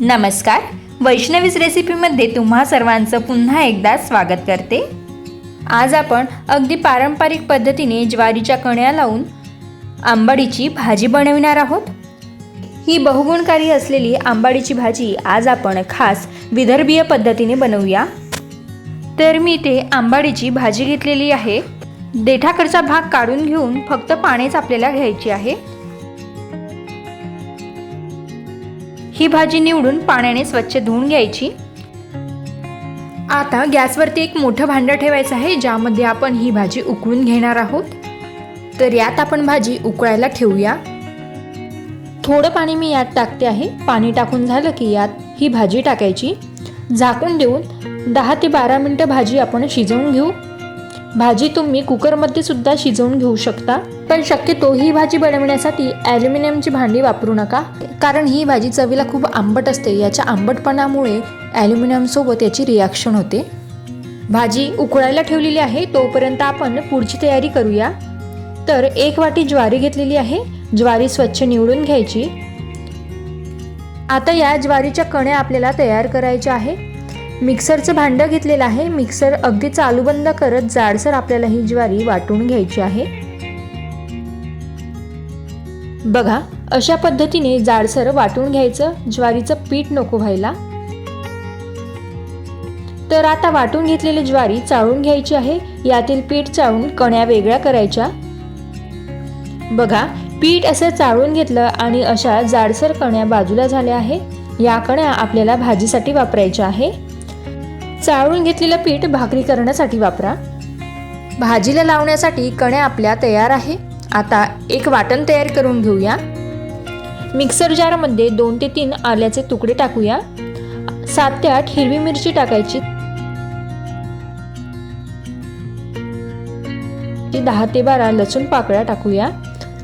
नमस्कार. वैष्णवीज रेसिपीमध्ये तुम्हा सर्वांचं पुन्हा एकदा स्वागत करते. आज आपण अगदी पारंपरिक पद्धतीने ज्वारीच्या कण्या लावून आंबाडीची भाजी बनविणार आहोत. ही बहुगुणकारी असलेली आंबाडीची भाजी आज आपण खास विदर्भीय पद्धतीने बनवूया. तर मी ते आंबाडीची भाजी घेतलेली आहे. देठाकडचा भाग काढून घेऊन फक्त पाणीच आपल्याला घ्यायची आहे. ही भाजी निवडून पाण्याने स्वच्छ धुवून घ्यायची. आता गॅसवरती एक मोठं भांडं ठेवायचं आहे ज्यामध्ये आपण ही भाजी उकळून घेणार आहोत. तर यात आपण भाजी उकळायला ठेवूया. थोडं पाणी मी यात टाकते आहे. पाणी टाकून झालं की यात ही भाजी टाकायची. झाकून देऊन दहा ते बारा मिनटं भाजी आपण शिजवून घेऊ. भाजी तुम्ही कुकरमध्ये सुद्धा शिजवून घेऊ शकता. पण शक्यतो ही भाजी बनवण्यासाठी ॲल्युमिनियमची भांडी वापरू नका. कारण ही भाजी चवीला खूप आंबट असते. याच्या आंबटपणामुळे ॲल्युमिनियमसोबत याची रिॲक्शन होते. भाजी उकळायला ठेवलेली आहे. तोपर्यंत आपण पुढची तयारी करूया. तर एक वाटी ज्वारी घेतलेली आहे. ज्वारी स्वच्छ निवडून घ्यायची. आता या ज्वारीच्या कण्या आपल्याला तयार करायच्या आहे मिक्सरचं भांडं घेतलेलं आहे. मिक्सर अगदी चालू बंद करत जाडसर आपल्याला ही ज्वारी वाटून घ्यायची आहे. बघा अशा पद्धतीने जाडसर वाटून घ्यायचं ज्वारीचं पीठ नको व्हायला. तर आता वाटून घेतलेली ज्वारी चाळून घ्यायची आहे यातील पीठ चाळून कण्या वेगळ्या करायच्या. बघा पीठ असं चाळून घेतलं आणि अशा जाडसर कण्या बाजूला झाल्या आहे या कण्या आपल्याला भाजीसाठी वापरायच्या आहे. चाळून घेतलेलं पीठ भाकरी करण्यासाठी वापरा. भाजीला लावण्यासाठी कण्या आपल्या तयार आहे. आता एक वाटण तयार करून घेऊया. मिक्सर जारमध्ये दोन ते तीन आल्याचे तुकडे टाकूया. सात ते आठ हिरवी मिरची टाकायची. दहा ते बारा लसूण पाकळ्या टाकूया.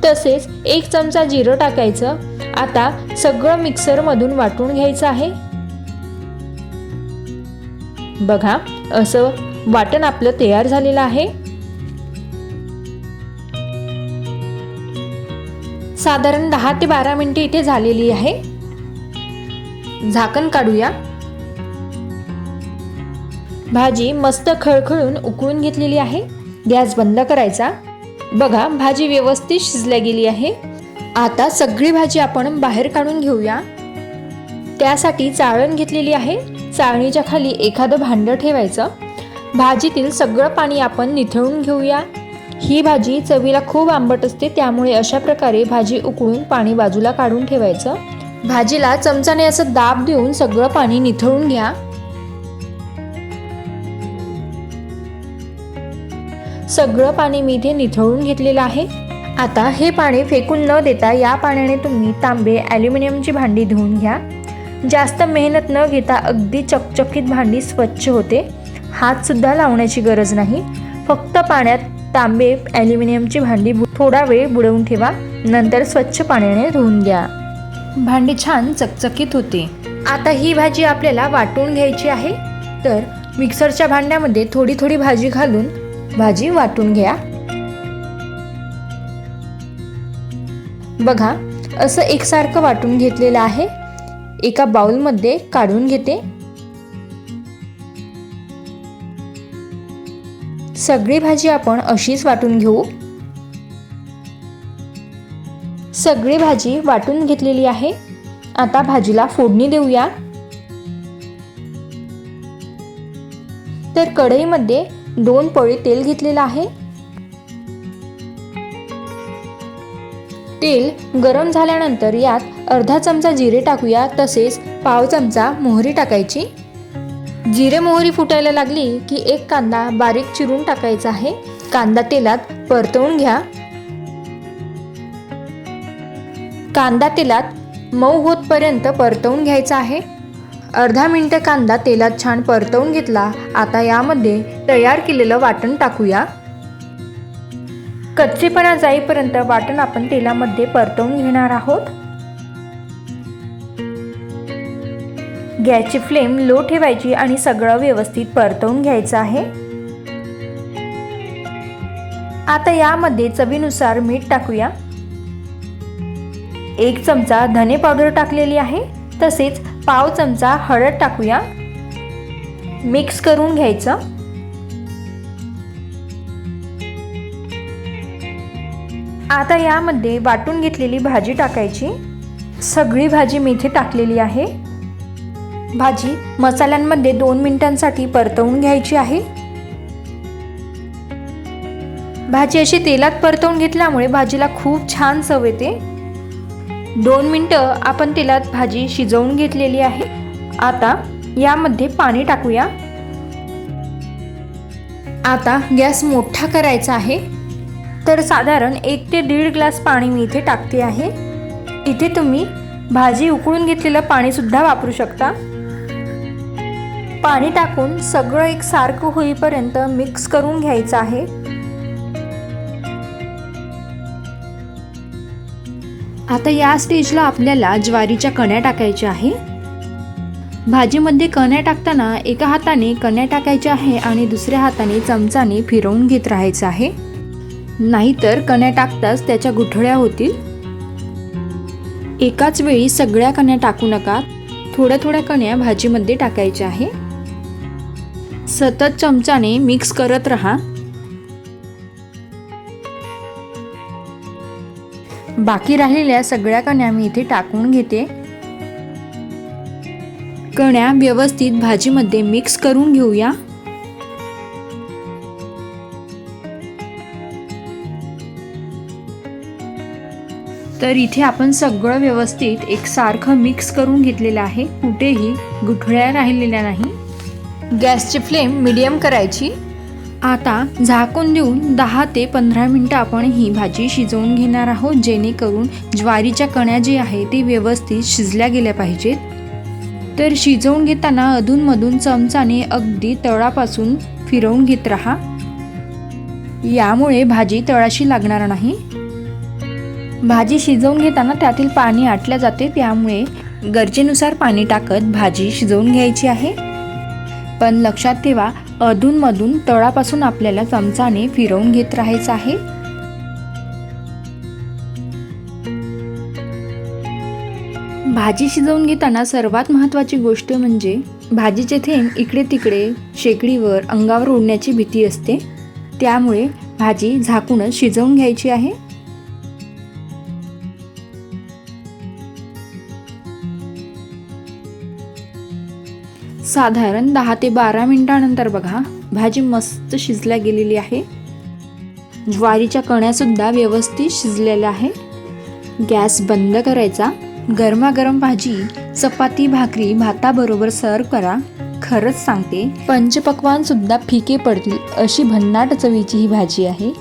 तसेच एक चमचा जिरं टाकायचं. आता सगळं मिक्सरमधून वाटून घ्यायचं आहे. बघा असं वाटण आपलं तयार झालेलं आहे. साधारण दहा ते बारा मिनटे इथे झालेली आहे. झाकण काढूया. भाजी मस्त खळखळून उकळून घेतलेली आहे. गॅस बंद करायचा. बघा भाजी व्यवस्थित शिजल्या गेली आहे. आता सगळी भाजी आपण बाहेर काढून घेऊया. त्यासाठी चाळण घेतलेली आहे. चाळणीच्या खाली एखादं भांडं ठेवायचं. भाजीतील सगळं पाणी आपण निथळून घेऊया. ही भाजी चवीला खूप आंबट असते त्यामुळे अशा प्रकारे भाजी उकळून पाणी बाजूला काढून ठेवायचं. भाजीला चमचाने असं दाब देऊन सगळं पाणी निथळून घ्या. सगळं पाणी मी इथे निथळून घेतलेलं आहे. आता हे पाणी फेकून न देता या पाण्याने तुम्ही तांबे ॲल्युमिनियमची भांडी धुवून घ्या. जास्त मेहनत न घेता अगदी चकचकीत भांडी स्वच्छ होते. हातसुद्धा लावण्याची गरज नाही. फक्त पाण्यात तांबे ॲल्युमिनियमची भांडी बु- थोडा वेळ बुडवून ठेवा. नंतर स्वच्छ पाण्याने धुवून घ्या. भांडी छान चकचकीत होते. आता ही भाजी आपल्याला वाटून घ्यायची आहे. तर मिक्सरच्या भांड्यामध्ये थोडी थोडी भाजी घालून भाजी वाटून घ्या. बघा असं एकसारखं वाटून घेतलेलं आहे. एका बाउलमध्ये काढून घेते. सगळी भाजी आपण अशीच वाटून घेऊ. सगळी भाजी वाटून घेतलेली आहे. आता भाजीला फोडणी देऊया. तर कढईमध्ये दोन पळी तेल घेतलेलं आहे. तेल गरम झाल्यानंतर यात अर्धा चमचा जिरे टाकूया तसेच पाव चमचा मोहरी टाकायची. जिरे मोहरी फुटायला लागली की एक कांदा बारीक चिरून टाकायचा आहे. कांदा तेलात परतवून घ्या. कांदा तेलात मऊ होतपर्यंत परतवून घ्यायचा आहे. अर्धा मिनिट कांदा तेलात छान परतवून घेतला. आता यामध्ये तयार केलेलं वाटण टाकूया. कच्चेपणा जाईपर्यंत वाटण आपण तेलामध्ये परतवून घेणार आहोत. गॅसची फ्लेम लो ठेवायची आणि सगळं व्यवस्थित परतवून घ्यायचं आहे. आता यामध्ये चवीनुसार मीठ टाकूया. एक चमचा धने पावडर टाकलेली आहे. तसेच पाव चमचा हळद टाकूया. मिक्स करून घ्यायचं. आता यामध्ये वाटून घेतलेली भाजी टाकायची. सगळी भाजी मी इथे टाकलेली आहे. भाजी मसाल्यांमध्ये दोन मिनिटांसाठी परतवून घ्यायची आहे. भाजी अशी तेलात परतवून घेतल्यामुळे भाजीला खूप छान चव येते. दोन मिनटं आपण तेलात भाजी शिजवून घेतलेली आहे. आता यामध्ये पाणी टाकूया. आता गॅस मोठा करायचा आहे. तर साधारण एक ते दीड ग्लास पाणी मी इथे टाकते आहे. इथे तुम्ही भाजी उकळून घेतलेलं पाणीसुद्धा वापरू शकता. पाणी टाकून सगळं एक सारखं होईपर्यंत मिक्स करून घ्यायचं आहे. आता या स्टेजला आपल्याला ज्वारीच्या कण्या टाकायच्या आहे. भाजीमध्ये कण्या टाकताना एका हाताने कण्या टाकायच्या आहे आणि दुसऱ्या हाताने चमचाने फिरवून घेत राहायचं आहे. नाहीतर कण्या टाकताच त्याच्या गुठळ्या होतील. एकाच वेळी सगळ्या कण्या टाकू नका. थोड्या थोड्या कण्या भाजीमध्ये टाकायच्या आहे. सतत चमचाने मिक्स करत राहा. बाकी राहिलेल्या सगळ्या कण्या मी इथे टाकून घेते. कण्या व्यवस्थित भाजीमध्ये मिक्स करून घेऊया. तर इथे आपण सगळं व्यवस्थित एकसारखं मिक्स करून घेतलेलं आहे. कुठेही गुठळ्या राहिलेल्या नाही. गॅसची फ्लेम मिडियम करायची. आता झाकून देऊन दहा ते पंधरा मिनटं आपण ही भाजी शिजवून घेणार आहोत जेणेकरून ज्वारीच्या कण्या जे आहे ती व्यवस्थित शिजल्या गेल्या पाहिजेत. तर शिजवून घेताना अधूनमधून चमचाने अगदी तळापासून फिरवून घेत राहा. यामुळे भाजी तळाशी लागणार नाही. भाजी शिजवून घेताना त्यातील पाणी आटल्या जाते त्यामुळे गरजेनुसार पाणी टाकत भाजी शिजवून घ्यायची आहे. पण लक्षात ठेवा अधूनमधून तळापासून आपल्याला चमचाने फिरवून घेत राहायचं आहे. भाजी शिजवून घेताना सर्वात महत्त्वाची गोष्ट म्हणजे भाजीचे थेंब इकडे तिकडे शेकडीवर अंगावर उडण्याची भीती असते. त्यामुळे भाजी झाकूनच शिजवून घ्यायची आहे. साधारण दहा ते बारा मिनिटानंतर बघा भाजी मस्त शिजल्या गेलेली आहे. ज्वारीच्या कण्यासुद्धा व्यवस्थित शिजलेल्या आहे. गॅस बंद करायचा. गरमागरम भाजी चपाती भाकरी भाताबरोबर सर्व करा. खरंच सांगते पंचपक्वान सुद्धा फिके पडतील अशी भन्नाट चवीची ही भाजी आहे.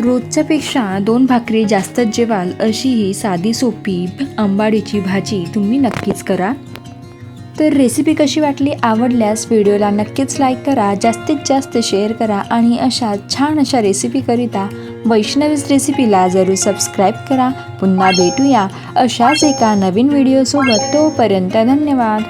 रोजच्यापेक्षा दोन भाकरी जास्तच जेवाल अशी ही साधी सोपी आंबाडीची भाजी तुम्ही नक्कीच करा. तर रेसिपी कशी वाटली आवडल्यास व्हिडिओला नक्कीच लाईक करा जास्तीत जास्त शेअर करा आणि अशा छान अशा रेसिपीकरिता वैष्णवीज रेसिपीला जरूर सबस्क्राईब करा. पुन्हा भेटूया अशाच एका नवीन व्हिडिओसोबत तोपर्यंत धन्यवाद.